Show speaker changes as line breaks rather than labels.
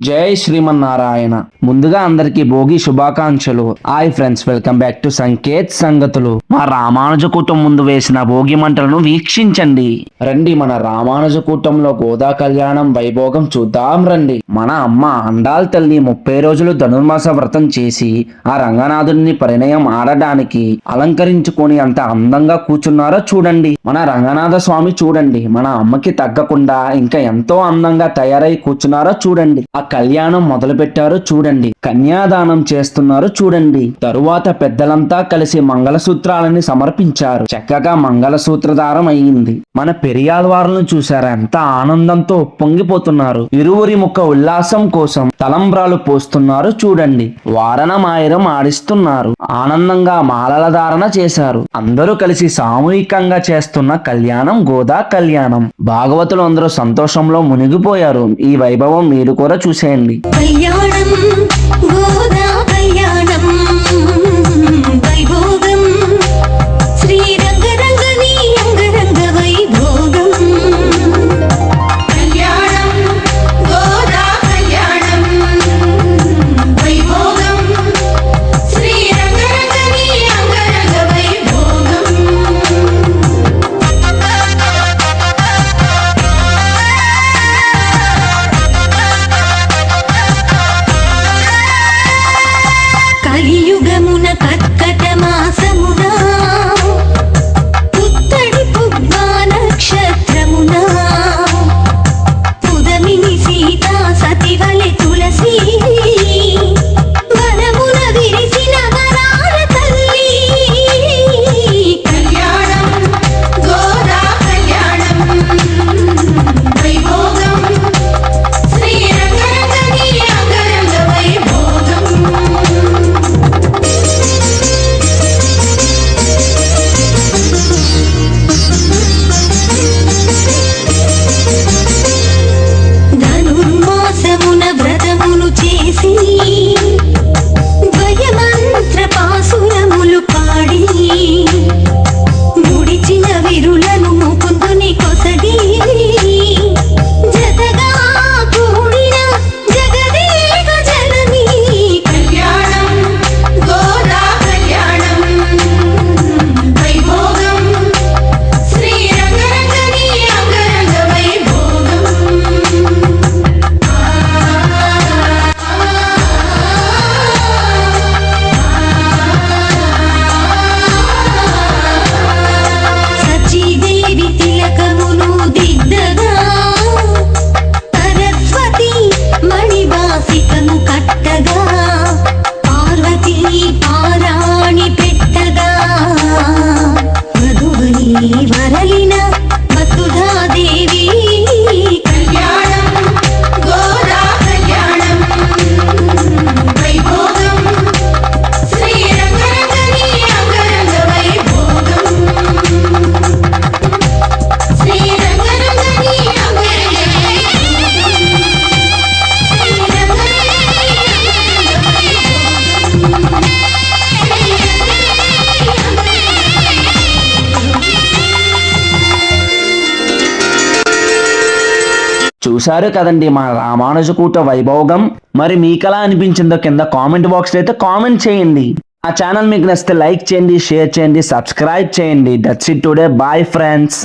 జై శ్రీమన్నారాయణ. ముందుగా అందరికి భోగి శుభాకాంక్షలు. Hi friends welcome back to Sanket సంగతులు. మా రామానుజ కూటం ముందు వేసిన భోగి మంటలను వీక్షించండి. రండి మన రామానుజ కూటంలో గోదా కళ్యాణం వైభోగం చూద్దాం రండి. మన అమ్మ అండాల్ తల్లి ముప్పై రోజులు ధనుర్మాస వ్రతం చేసి ఆ రంగనాథుని పరిణయం ఆడడానికి అలంకరించుకొని అంత అందంగా కూర్చున్నారో చూడండి. మన రంగనాథ స్వామి చూడండి మన అమ్మకి తగ్గకుండా ఇంకా ఎంతో అందంగా తయారై కూర్చున్నారో చూడండి. ఆ కళ్యాణం మొదలుపెట్టారో చూడండి. కన్యాదానం చేస్తున్నారో చూడండి. తరువాత పెద్దలంతా కలిసి మంగళసూత్రాలని సమర్పించారు. చక్కగా మంగళసూత్రధారం అయ్యింది మన పెరియాల్వారులను చూశారా? ఎంత ఆనందంతో పొంగిపోతున్నారు ఇరువురి ముఖ ఉల్లాసం కోసం తలంబ్రాలు పోస్తున్నారు చూడండి. వారణమాయరం ఆడిస్తున్నారు. ఆనందంగా మాలల ధారణ చేశారు. అందరూ కలిసి సామూహికంగా చేస్తున్న కళ్యాణం గోదా కళ్యాణం. భాగవతులు అందరూ సంతోషంలో మునిగిపోయారు. ఈ వైభవం మీరు కూడా చూసేయండి. చూశారు కదండి మా రామానుజకూట వైభోగం. మరి మీకెలా అనిపించిందో కింద కామెంట్ బాక్స్ అయితే కామెంట్ చేయండి. ఆ ఛానల్ మీకు నచ్చితే లైక్ చేయండి షేర్ చేయండి సబ్స్క్రైబ్ చేయండి. That's it today. Bye friends.